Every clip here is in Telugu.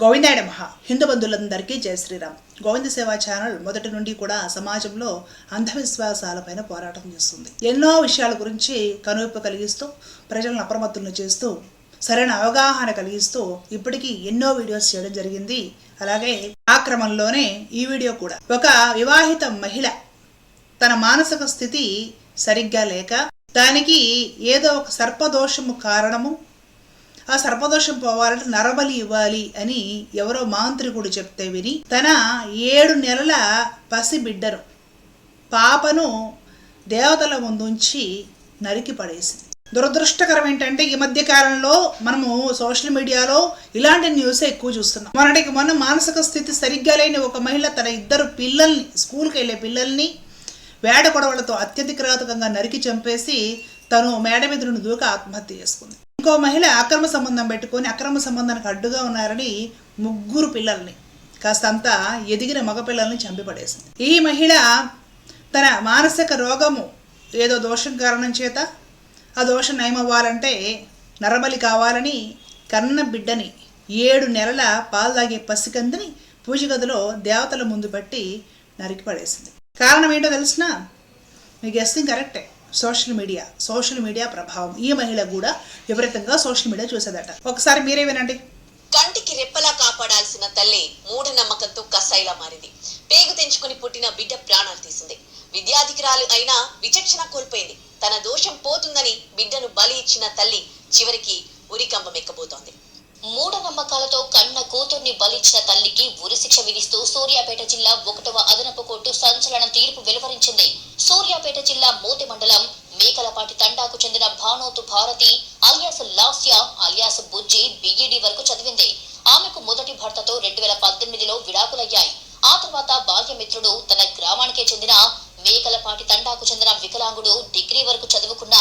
గోవిందాయ మహా హిందూ బంధువులందరికీ జయ శ్రీరామ్. గోవింద సేవా ఛానల్ మొదటి నుండి కూడా సమాజంలో అంధవిశ్వాసాలపైన పోరాటం చేస్తుంది. ఎన్నో విషయాల గురించి కనువిప్పు కలిగిస్తూ ప్రజలను అప్రమత్తులను చేస్తూ సరైన అవగాహన కలిగిస్తూ ఇప్పటికీ ఎన్నో వీడియోస్ చేయడం జరిగింది. అలాగే ఆ క్రమంలోనే ఈ వీడియో కూడా. ఒక వివాహిత మహిళ తన మానసిక స్థితి సరిగ్గా లేక దానికి ఏదో ఒక సర్పదోషము కారణము ఆ సర్పదోషం పోవాలంటే నరబలి ఇవ్వాలి అని ఎవరో మాంత్రికుడు చెప్తే విని తన ఏడు నెలల పసి బిడ్డను పాపను దేవతల ముందుంచి నరికి పడేసింది. దురదృష్టకరం ఏంటంటే ఈ మధ్య కాలంలో మనము సోషల్ మీడియాలో ఇలాంటి న్యూస్ ఎక్కువ చూస్తున్నాం. మొన్నటికి మొన్న మానసిక స్థితి సరిగ్గా లేని ఒక మహిళ తన ఇద్దరు పిల్లల్ని స్కూల్కి వెళ్ళే పిల్లల్ని వేడ గొడవలతో అత్యధిక నరికి చంపేసి తను మేడ మీద నుండి దూక ఆత్మహత్య చేసుకుంది. ఇంకో మహిళ అక్రమ సంబంధం పెట్టుకొని అక్రమ సంబంధానికి అడ్డుగా ఉన్నారని ముగ్గురు పిల్లల్ని కాస్తంత ఎదిగిన మగపిల్లల్ని చంపిపడేసింది. ఈ మహిళ తన మానసిక రోగము ఏదో దోషం కారణం చేత ఆ దోషం నయమవ్వాలంటే నరబలి కావాలని కన్న బిడ్డని ఏడు నెలల పాలు తాగే పసికందిని పూజ గదిలో దేవతల ముందు పెట్టి నరికి పడేసింది. కారణం ఏంటో తెలిసిన? మీ గెస్టింగ్ కరెక్టే సోషల్ మీడియా సోషల్ మీడియా ప్రభావం. ఈ మహిళ కూడా విపరీతంగా సోషల్ మీడియా చూసేదట. ఒకసారి మీరే వినండి కంటికి రెప్పలా కాపాడాల్సిన తల్లి మూఢ నమ్మకంతో కసాయిలా మారింది. పేగు తెంచుకుని పుట్టిన బిడ్డ ప్రాణాలు తీసింది. విద్యాధికురాలు అయినా విచక్షణ కోల్పోయింది. తన దోషం పోతుందని బిడ్డను బలి ఇచ్చిన తల్లి చివరికి ఉరికంబం ఎక్కబోతోంది. మూఢనమ్మకాలతో కన్న కూతుర్ని బలిచ్చిన తల్లికి ఉరిశిక్ష విధిస్తూ సూర్యాపేట జిల్లా ఒకటవ అదనపు కోర్టు సంచలన తీర్పు వెలువరించింది. సూర్యాపేట జిల్లా మోతి మండలం మేకలపాటి తండాకు చెందిన Banothu Bharathi alias Lasya alias Bujji B Ed వరకు చదివింది. ఆమెకు మొదటి భర్తతో రెండు వేల పద్దెనిమిదిలో విడాకులయ్యాయి. ఆ తర్వాత బాల్యమిత్రుడు తన గ్రామానికే చెందిన మేకలపాటి తండాకు చెందిన వికలాంగుడు డిగ్రీ వరకు చదువుకున్న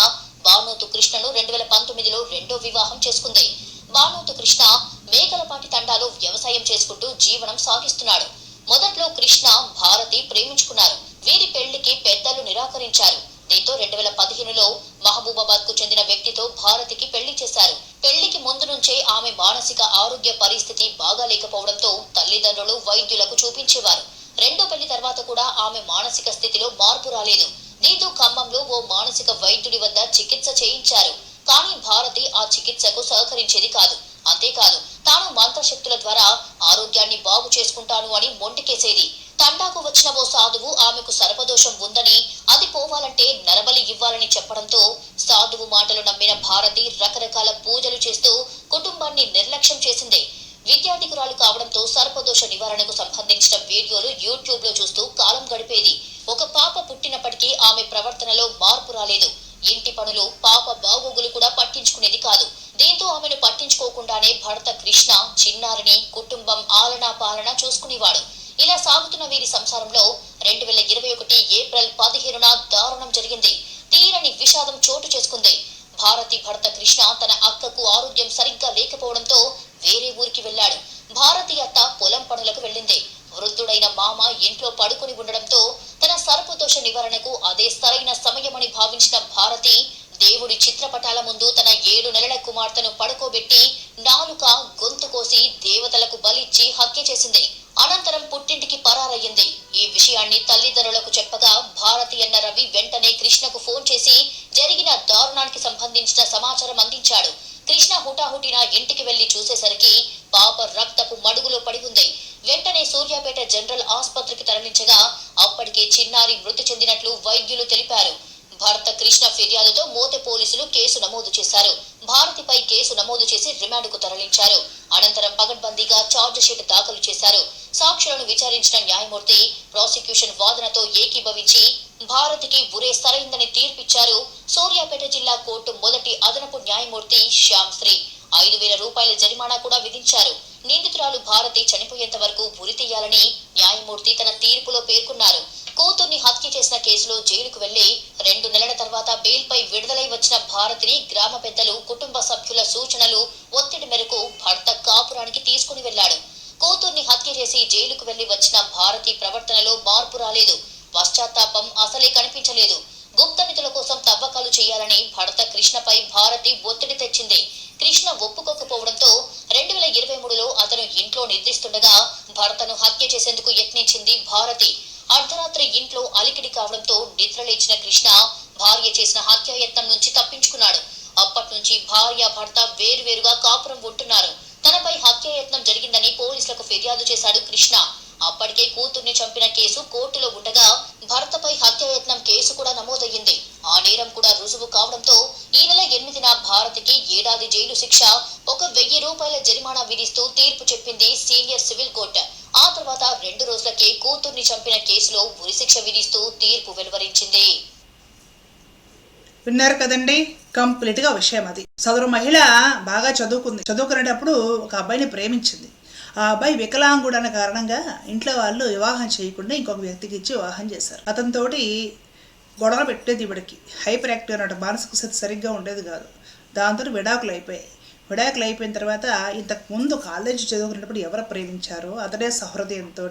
భానోతు కృష్ణను రెండు వేల పంతొమ్మిదిలో రెండో వివాహం చేసుకుంది. బానోతు కృష్ణ మేకలపాటి తండాలో వ్యవసాయం చేసుకుంటూ జీవనం సాగిస్తున్నాడు. మొదట్లో కృష్ణ భారతి ప్రేమించుకున్నారు. వీరి పెళ్ళికి పెద్దలు నిరాకరించారు. దీంతో రెండు వేల పదిహేనులో మహబూబాబాద్కు చెందిన వ్యక్తితో భారతికి పెళ్ళి చేశారు. పెళ్ళికి ముందు నుంచే ఆమె మానసిక ఆరోగ్య పరిస్థితి బాగాలేకపోవడంతో తల్లిదండ్రులు వైద్యులకు చూపించేవారు. రెండో పెళ్ళి తర్వాత కూడా ఆమె మానసిక స్థితిలో మార్పు రాలేదు. దీంతో ఖమ్మంలో ఓ మానసిక వైద్యుడి వద్ద చికిత్స చేయించారు. కానీ భారతి ఆ చికిత్సకు సహకరించేది కాదు. అంతేకాదు తాను మంత్రశక్తుల ద్వారా ఆరోగ్యాన్ని బాగు చేసుకుంటాను అని మొండికేసేది. తండాకు వచ్చిన ఓ సాధువు ఆమెకు సర్పదోషం ఉందని అది పోవాలంటే నరబలి ఇవ్వాలని చెప్పడంతో సాధువు మాటలు నమ్మిన భారతి రకరకాల పూజలు చేస్తూ కుటుంబాన్ని నిర్లక్ష్యం చేసింది. విద్యార్థికురాలు కావడంతో సర్పదోష నివారణకు సంబంధించిన వీడియోలు యూట్యూబ్లో చూస్తూ కాలం గడిపేది. ఒక పాప పుట్టినప్పటికీ ఆమె ప్రవర్తనలో మార్పు రాలేదు. ఇంటి పనులు పాప బాగోగులు కూడా పట్టించుకునేది కాదు. దీంతో ఆమెను పట్టించుకోకుండానే భర్త కృష్ణ చిన్నారిని కుటుంబం ఆలనా పాలన చూసుకునేవాడు. ఇలా సాగుతున్న వీరి సంసారంలో రెండు వేల ఇరవై ఒకటి ఏప్రిల్ పదిహేనున దారుణం జరిగింది. తీరని విషాదం చోటు చేసుకుంది. భారతి భర్త కృష్ణ తన అక్కకు ఆరోగ్యం సరిగ్గా లేకపోవడంతో వేరే ఊరికి వెళ్ళాడు. భారతి అత్త పొలం పనులకు వెళ్ళింది. వృద్ధుడైన మామ ఇంట్లో పడుకుని ఉండడంతో తన సర్పదోష నివారణకు అదే సరైన సమయమని భారతి దేవుడి చిత్రపటాల ముందు తన ఏడు నెలల కుమార్తెను పడుకోబెట్టి నాలుక గొంతు కోసి దేవతలకు బలిచ్చి హత్య చేసింది. అనంతరం పుట్టింటికి పరారయ్యింది. ఈ విషయాన్ని తల్లిదండ్రులకు చెప్పగా భారతి అన్న రవి వెంటనే కృష్ణకు ఫోన్ చేసి జరిగిన దారుణానికి సంబంధించిన సమాచారం అందించాడు. కృష్ణ హుటాహుటిన ఇంటికి వెళ్ళి చూసేసరికి పాప రక్తపు మడుగులో పడి ఉంది. వెంటనే సూర్యాపేట జనరల్ ఆసుపత్రికి తరలించగా అప్పటికే చిన్నారి మృతి చెందినట్లు వైద్యులు తెలిపారు. భారత కృష్ణ ఫిర్యాదుతో మోతె పోలీసులు కేసు నమోదు చేశారు. భారతిపై కేసు నమోదు చేసి రిమాండ్కు తరలించారు. అనంతరం పగడ్బందీగా ఛార్జ్ షీట్ దాఖలు చేశారు. సాక్షులను విచారించిన న్యాయమూర్తి ప్రాసిక్యూషన్ వాదనతో ఏకీభవించి భారతికి ఉరే సరైందని తీర్పిచ్చారు. సూర్యాపేట జిల్లా కోర్టు మొదటి అదనపు న్యాయమూర్తి శ్యామ్ శ్రీ. ఐదు వేల రూపాయల జరిమానా కూడా విధించారు. నిందితురాలు భారతి చనిపోయేంత వరకు ఉరి తీయాలని న్యాయమూర్తి తన తీర్పులో పేర్కొన్నారు. కూతుర్ని హత్య చేసిన కేసులో జైలుకు వెళ్ళి రెండు నెలల తర్వాత బెయిల్పై విడుదలై వచ్చిన భారతిని గ్రామ పెద్దలు కుటుంబ సభ్యుల సూచనలు ఒత్తిడి మేరకు భర్త కాపురానికి తీసుకుని వెళ్ళాడు కూతుర్ని హత్య చేసి జైలుకు వెళ్ళి వచ్చిన భారతి ప్రవర్తనలో మార్పు రాలేదు. పశ్చాత్తాపం అసలే కనిపించలేదు. గుప్త నిధుల కోసం తవ్వకాలు చేయాలని భర్త కృష్ణపై భారతి ఒత్తిడి తెచ్చింది. కృష్ణ ఒప్పుకోకపోవడంతో రెండు వేల ఇరవై మూడులో అతను ఇంట్లో నిద్రిస్తుండగా భర్తను హత్య చేసేందుకు యత్నించింది భారతి. అర్ధరాత్రి ఇంట్లో అలికిడి కావడంతో నిద్రలేచిన కృష్ణ భార్య చేసిన హత్యాయత్నం నుంచి తప్పించుకున్నాడు. అప్పటి నుంచి భార్య భర్త వేరువేరుగా కాపురం ఉంటున్నారు తనపై హత్యాయత్నం జరిగిందని పోలీసులకు ఫిర్యాదు చేశాడు కృష్ణ. అప్పటికే కూతుర్ని చంపిన కేసు కోర్టులో ఉండగా భర్తపై హత్యాయత్నం కేసు కూడా నమోదయ్యింది. ఆ నేరం కూడా రుజువు కావడంతో ఈ నెల ఎనిమిదిన భారతికి ఏడాది జైలు శిక్ష ఒక వెయ్యి రూపాయల జరిమానా విధిస్తూ తీర్పు చెప్పింది సీనియర్ సివిల్ కోర్టు. ఆ తర్వాత రెండు రోజులకే కూతుర్ని చంపిన కేసులో ఉరిశిక్ష విధిస్తూ తీర్పు వెలువరించింది. విన్నారు కదండి? కంప్లీట్గా విషయం అది. సదరు మహిళ బాగా చదువుకుంది. చదువుకునేటప్పుడు ఒక అబ్బాయిని ప్రేమించింది. ఆ అబ్బాయి వికలాంగుడు అనే కారణంగా ఇంట్లో వాళ్ళు వివాహం చేయకుండా ఇంకొక వ్యక్తికి ఇచ్చి వివాహం చేశారు. అతనితోటి గొడవ పెట్టేది ఇవిడికి. హైపర్ యాక్టివ్ అన్నట్టు మానసిక స్థితి సరిగ్గా ఉండేది కాదు. దాంతో విడాకులు అయిపోయాయి. విడాకులు అయిపోయిన తర్వాత ఇంతకు ముందు కాలేజీ చదువుకునేటప్పుడు ఎవరు ప్రేమించారో అతడే సహృదయంతో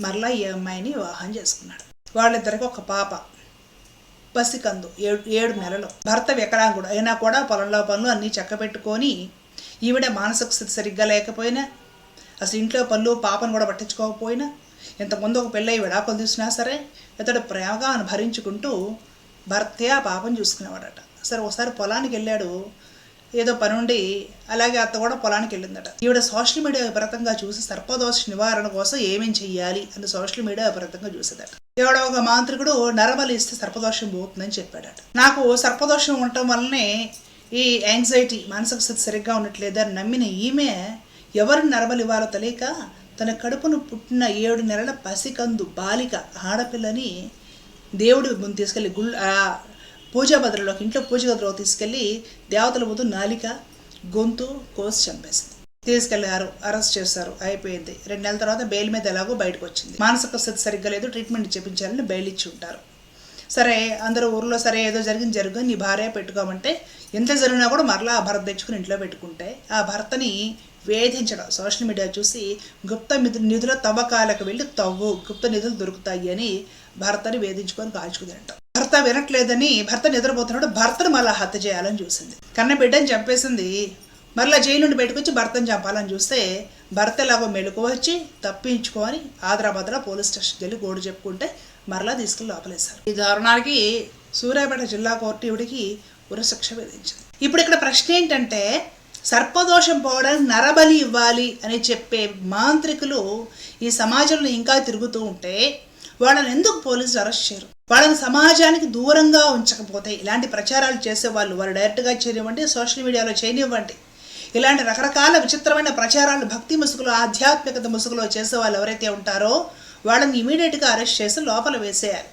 మరలా ఈ అమ్మాయిని వివాహం చేసుకున్నాడు. వాళ్ళిద్దరికి ఒక పాప. పసికందు. ఏడు ఏడు నెలలు. భర్త వికలాంగుడు. అయినా కూడా పొలంలో పనులు అన్నీ చక్కబెట్టుకొని ఈవిడ మానసిక స్థితి సరిగ్గా లేకపోయినా అసలు ఇంట్లో పనులు పాపను కూడా పట్టించుకోకపోయినా ఇంతకుముందు ఒక పెళ్ళై విడాకులు తీసినా సరే ఇతడు ప్రేమగా అనుభరించుకుంటూ భరించుకుంటూ భర్తే ఆ పాపను చూసుకునేవాడట. సరే ఒకసారి పొలానికి వెళ్ళాడు. ఏదో పని ఉండి అలాగే అత్త కూడా పొలానికి వెళ్ళిందట. ఈవిడ సోషల్ మీడియా విపరీతంగా చూసి సర్పదోష నివారణ కోసం ఏమేం చెయ్యాలి అని సోషల్ మీడియా విపరీతంగా చూసేదట. ఎవడ ఒక మాంత్రికుడు నరబలి ఇస్తే సర్పదోషం పోతుందని చెప్పాడట. నాకు సర్పదోషం ఉండటం వల్లనే ఈ యాంగ్జైటీ మానసిక స్థితి సరిగ్గా ఉండట్లేదని నమ్మిన ఈమె ఎవరిని నరబలి ఇవ్వాలో తెలియక తన కడుపును పుట్టిన ఏడు నెలల పసికందు బాలిక ఆడపిల్లని దేవుడి ముందు తీసుకెళ్ళి గుల్ పూజాభద్రిలోకి ఇంట్లో పూజ గదిలోకి తీసుకెళ్ళి దేవతల ముందు నాలిక గొంతు కోసి చంపేసింది. తీసుకెళ్ళారు అరెస్ట్ చేశారు అయిపోయింది. రెండు నెలల తర్వాత బెయిల్ మీద ఎలాగో బయటకు వచ్చింది. మానసిక స్థితి సరిగ్గా లేదు ట్రీట్మెంట్ చేపించాలని బెయిల్ ఇచ్చి ఉంటారు. సరే అందరూ ఊర్లో సరే ఏదో జరిగింది జరుగు నీ భార్య పెట్టుకోమంటే ఎంత జరిగినా కూడా మరలా ఆ భర్త తెచ్చుకుని ఇంట్లో పెట్టుకుంటే ఆ భర్తని వేధించడం సోషల్ మీడియా చూసి గుప్త నిధుల తవ్వకాలకు వెళ్ళి తవ్వు గుప్త నిధులు దొరుకుతాయి అని భర్తని వేధించుకొని కాల్చుకుని భర్త వినట్లేదని భర్త నిద్రపోతున్నాడు భర్తను మళ్ళీ హత్య చేయాలని చూసింది. కన్న బిడ్డని చంపేసింది. మరలా జైలు నుండి పెట్టుకొచ్చి భర్తను చంపాలని చూస్తే భర్త ఎలాగో మెలకు వచ్చి తప్పించుకొని ఆదరాబాద్లో పోలీస్ స్టేషన్కి వెళ్ళి గోడు చెప్పుకుంటే మరలా తీసుకెళ్ళి లోపలేశారు. ఈ దారుణానికి సూర్యాపేట జిల్లా కోర్టు ఇవిడికి ఉరశిక్ష విధించింది. ఇప్పుడు ఇక్కడ ప్రశ్న ఏంటంటే సర్పదోషం పోవడానికి నరబలి ఇవ్వాలి అని చెప్పే మాంత్రికులు ఈ సమాజంలో ఇంకా తిరుగుతూ ఉంటే వాళ్ళని ఎందుకు పోలీసులు అరెస్ట్ చేయరు? వాళ్ళని సమాజానికి దూరంగా ఉంచకపోతే ఇలాంటి ప్రచారాలు చేసే వాళ్ళు వారు డైరెక్ట్గా చేయనివ్వండి సోషల్ మీడియాలో చేయనివ్వండి ఇలాంటి రకరకాల విచిత్రమైన ప్రచారాలు భక్తి ముసుగులో ఆధ్యాత్మికత ముసుగులో చేసే వాళ్ళు ఎవరైతే ఉంటారో వాళ్ళని ఇమీడియట్గా అరెస్ట్ చేసి లోపల వేసేయాలి.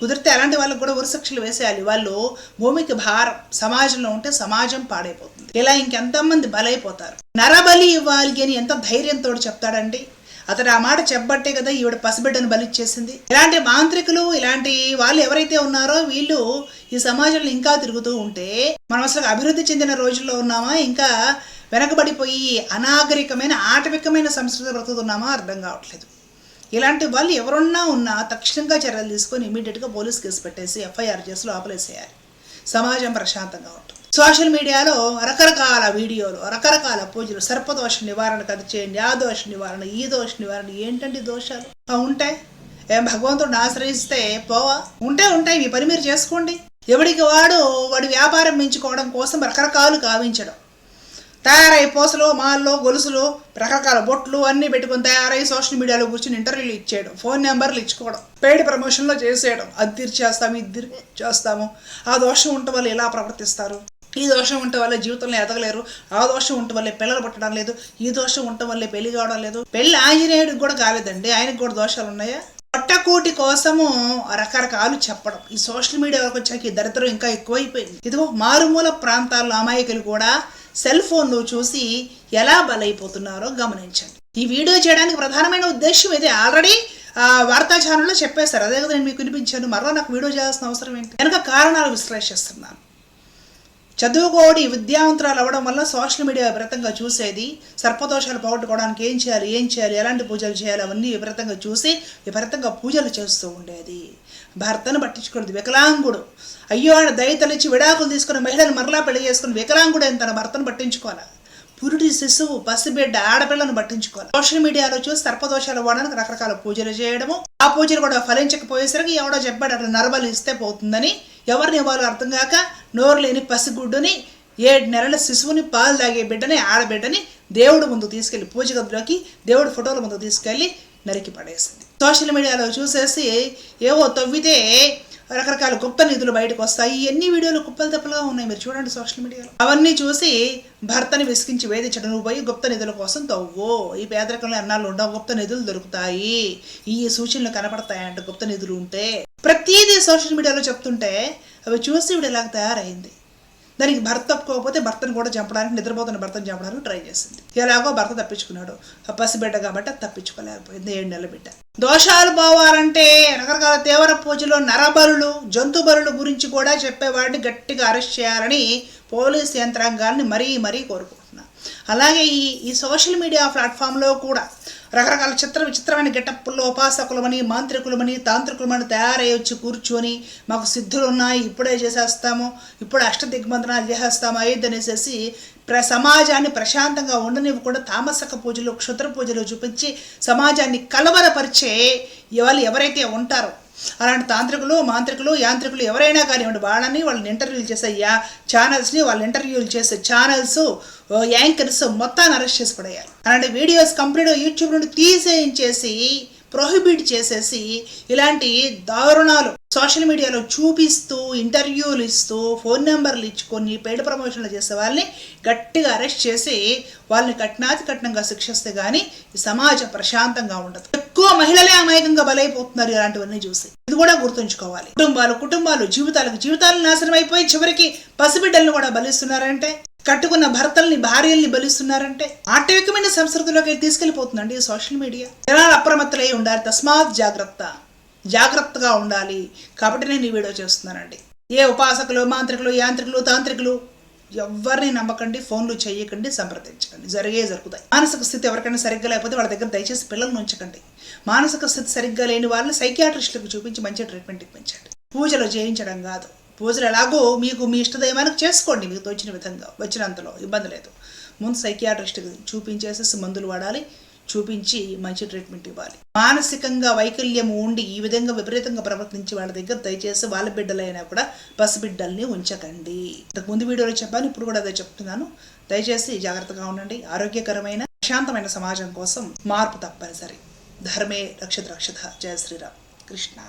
కుదిరితే అలాంటి వాళ్ళకి కూడా ఉరిశిక్షలు వేసేయాలి. వాళ్ళు భూమికి భారం సమాజంలో ఉంటే సమాజం పాడైపోతుంది. ఇలా ఇంకెంతమంది బలైపోతారు? నరబలి ఇవ్వాలి అని ఎంత ధైర్యంతో చెప్తాడండి? అతడు ఆ మాట చెప్పబట్టే కదా ఈవిడ పసిబిడ్డను బలిచ్చేసింది. ఇలాంటి మాంత్రికులు ఇలాంటి వాళ్ళు ఎవరైతే ఉన్నారో వీళ్ళు ఈ సమాజంలో ఇంకా తిరుగుతూ ఉంటే మనం అసలు అభివృద్ధి చెందిన రోజుల్లో ఉన్నామా? ఇంకా వెనకబడిపోయి అనాగరికమైన ఆటవికమైన సంస్కృతి బ్రతుకుతున్నామా? అర్థం కావట్లేదు. ఇలాంటి వాళ్ళు ఎవరున్నా ఉన్నా తక్షణంగా చర్యలు తీసుకొని ఇమీడియట్గా పోలీస్ కేసు పెట్టేసి ఎఫ్ఐఆర్ చేసి లోపలేసేయాలి. సమాజం ప్రశాంతంగా ఉంటుంది. సోషల్ మీడియాలో రకరకాల వీడియోలు రకరకాల పూజలు సర్పదోష నివారణకు అది చేయండి ఆ దోష నివారణ ఈ దోష నివారణ ఏంటండి దోషాలు? ఉంటాయి? ఏం భగవంతుడిని ఆశ్రయిస్తే పోవా? ఉంటే ఉంటాయి మీ పని మీరు చేసుకోండి. ఎవడికి వాడు వాడి వ్యాపారం పెంచుకోవడం కోసం రకరకాలు కావించడం తయారై పోసలు మాల్లో గొలుసులు రకరకాల బొట్లు అన్నీ పెట్టుకొని తయారై సోషల్ మీడియాలో కూర్చొని ఇంటర్వ్యూలు ఇచ్చేయడం ఫోన్ నెంబర్లు ఇచ్చుకోవడం పెయిడ్ ప్రమోషన్లో చేసేయడం. అది తీర్చి చేస్తాము ఇది చేస్తాము ఆ దోషం ఉండటం వల్ల ఎలా ప్రవర్తిస్తారు? ఈ దోషం ఉండటం వల్ల జీవితంలో ఎదగలేరు. ఆ దోషం ఉండటం వల్లే పిల్లలు పుట్టడం లేదు. ఈ దోషం ఉండటం వల్లే పెళ్ళి కావడం లేదు. పెళ్ళి ఆంజనేయుడికి కూడా కాలేదండి. ఆయనకు కూడా దోషాలు ఉన్నాయా? పొట్టకూటి కోసము రకరకాలు చెప్పడం. ఈ సోషల్ మీడియా వరకు వచ్చాక ఈ దరిద్రం ఇంకా ఎక్కువైపోయింది. ఇదిగో మారుమూల ప్రాంతాల్లో అమాయకులు కూడా సెల్ ఫోన్లు చూసి ఎలా బలైపోతున్నారో గమనించండి. ఈ వీడియో చేయడానికి ప్రధానమైన ఉద్దేశం ఇది. ఆల్రెడీ వార్తా ఛానల్లో చెప్పేశారు. అదే కదా నేను మీకు వినిపించాను. మరో నాకు వీడియో చేయాల్సిన అవసరం ఏంటి? కనుక కారణాలు విశ్లేషిస్తున్నాను. చదువుకోడి విద్యావంతురాలు అవ్వడం వల్ల సోషల్ మీడియా విపరీతంగా చూసేది. సర్పదోషాలు పోగొట్టుకోవడానికి ఏం చేయాలి ఏం చేయాలి ఎలాంటి పూజలు చేయాలి అవన్నీ విపరీతంగా చూసి విపరీతంగా పూజలు చేస్తూ ఉండేది. భర్తను పట్టించుకోలేదు వికలాంగుడు. అయ్యో ఆయన దయతలిచ్చి విడాకులు తీసుకుని మహిళను మరలా పెళ్ళి చేసుకుని వికలాంగుడు తన భర్తను పట్టించుకోవాలి? పురుడి శిశువు పసిబిడ్డ ఆడపిల్లను పట్టించుకోవాలి? సోషల్ మీడియాలో చూసి సర్పదోషాలు వాడడానికి రకరకాల పూజలు చేయడము. ఆ పూజలు కూడా ఫలించకపోయేసరికి ఎవడో చెప్పాడు అట్లా నరబలి ఇస్తే పోతుందని. ఎవరిని ఇవ్వాలో అర్థం కాక నోరు లేని పసిగుడ్డుని ఏడు నెలల శిశువుని పాలు తాగే బిడ్డని ఆడబిడ్డని దేవుడు ముందు తీసుకెళ్ళి పూజ గదిలోకి దేవుడు ఫోటోల ముందు తీసుకెళ్ళి నరికి పడేసింది. సోషల్ మీడియాలో చూసేసి ఏవో తవ్వితే రకరకాల గుప్త నిధులు బయటకు వస్తాయి. ఎన్ని వీడియోలు కుప్పలు తెప్పలుగా ఉన్నాయి మీరు చూడండి సోషల్ మీడియాలో. అవన్నీ చూసి భర్తని విసిగించి వేధించడం. నువ్వు పోయి గుప్త నిధుల కోసం తవ్వు. ఈ పేదరికంలో ఎన్నాళ్ళు ఉండవు. గుప్త నిధులు దొరుకుతాయి. ఈ సూచనలు కనపడతాయంట గుప్త నిధులు ఉంటే. ప్రతిదీ సోషల్ మీడియాలో చెప్తుంటే అవి చూసి వీడు ఇలాగ తయారైంది? దానికి భర్త తప్పుకోకపోతే భర్తను కూడా చంపడానికి నిద్రపోతున్న భర్తను చంపడానికి ట్రై చేసింది. ఎలాగో భర్త తప్పించుకున్నాడు. ఆ పసిబిడ్డ కాబట్టి తప్పించుకోలేకపోయింది. ఏడు నెలల బిడ్డ. దోషాలు పోవాలంటే రకరకాల తీవ్ర పూజలు నరబరులు జంతు బలుల గురించి కూడా చెప్పేవాడిని గట్టిగా అరెస్ట్ చేయాలని పోలీస్ యంత్రాంగాన్ని మరీ మరీ కోరుకుంటున్నా. అలాగే ఈ ఈ సోషల్ మీడియా ప్లాట్ఫామ్లో కూడా రకరకాల చిత్ర విచిత్రమైన గెటప్పుల్లో ఉపాసకులమని మాంత్రికులమని తాంత్రికులమని తయారై వచ్చి కూర్చొని మాకు సిద్ధులు ఉన్నాయి ఇప్పుడే చేసేస్తాము. ఇప్పుడు అష్ట దిగ్బంధనాలు చేసేస్తాము. అయ్యిద్ది అనేసి ప్ర సమాజాన్ని ప్రశాంతంగా ఉండనివ్వకుండా తామసక పూజలు క్షుద్ర పూజలు చూపించి సమాజాన్ని కలవరపరిచే వాళ్ళు ఎవరైతే ఉంటారో అలాంటి తాంత్రికులు మాంత్రికులు యాంత్రికులు ఎవరైనా కానివ్వండి వాళ్ళని వాళ్ళని ఇంటర్వ్యూలు చేసే యా ఛానల్స్ని వాళ్ళు ఇంటర్వ్యూలు చేసే ఛానల్స్ యాంకర్స్ మొత్తాన్ని అరెస్ట్ చేసి పడేయాలి. అలాంటి వీడియోస్ కంప్లీట్ యూట్యూబ్ నుండి తీసేయించేసి ప్రొహిబిట్ చేసేసి ఇలాంటి దారుణాలు సోషల్ మీడియాలో చూపిస్తూ ఇంటర్వ్యూలు ఇస్తూ ఫోన్ నెంబర్లు ఇచ్చుకొని పెయిడ్ ప్రమోషన్లు చేసే వాళ్ళని గట్టిగా అరెస్ట్ చేసి వాళ్ళని కఠినాతి కఠినంగా శిక్షిస్తే కానీ ఈ సమాజం ప్రశాంతంగా ఉండదు. ఎక్కువ మహిళలే అమాయకంగా బలైపోతున్నారు ఇలాంటివన్నీ చూసి. ఇది కూడా గుర్తుంచుకోవాలి. కుటుంబాలు కుటుంబాలు జీవితాలకు జీవితాలు నాశనం అయిపోయి చివరికి పసిబిడ్డలను కూడా బలిస్తున్నారంటే కట్టుకున్న భర్తల్ని భార్యల్ని బలిస్తున్నారంటే ఆటవికమైన సంస్కృతిలోకి తీసుకెళ్ళిపోతుందండి సోషల్ మీడియా. జనాలు అప్రమత్తలై ఉండాలి తస్మాత్ జాగ్రత్త. జాగ్రత్తగా ఉండాలి. కాబట్టి నేను ఈ వీడియో చేస్తున్నానండి. ఏ ఉపాసకులు మాంత్రికులు యాంత్రికులు తాంత్రికులు ఎవరిని నమ్మకండి ఫోన్లు చేయకండి సంప్రదించకండి. జరిగే జరుగుతాయి. మానసిక స్థితి ఎవరికైనా సరిగ్గా లేకపోతే వాళ్ళ దగ్గర దయచేసి పిల్లల్ని ఉంచకండి. మానసిక స్థితి సరిగ్గా లేని వాళ్ళని సైకియాట్రిస్టులకు చూపించి మంచి ట్రీట్మెంట్ ఇప్పించండి. పూజలు చేయించడం కాదు. పూజలు ఎలాగో మీకు మీ ఇష్టదైవానికి చేసుకోండి మీకు తోచిన విధంగా. వచ్చినంతలో ఇబ్బంది లేదు. ముందు సైకియాట్రిస్ట్కి చూపించేసేసి మందులు వాడాలి. చూపించి మంచి ట్రీట్మెంట్ ఇవ్వాలి. మానసికంగా వైకల్యం ఉండి ఈ విధంగా విపరీతంగా ప్రవర్తించి వాళ్ళ దగ్గర దయచేసి వాళ్ళ బిడ్డలైనా కూడా పసిబిడ్డల్ని ఉంచకండి. ఇంతకు ముందు వీడియోలో చెప్పాను ఇప్పుడు కూడా అదే చెప్తున్నాను. దయచేసి జాగ్రత్తగా ఉండండి. ఆరోగ్యకరమైన ప్రశాంతమైన సమాజం కోసం మార్పు తప్పనిసరి. ధర్మే రక్షత రక్షత. జయ శ్రీరామ్. కృష్ణ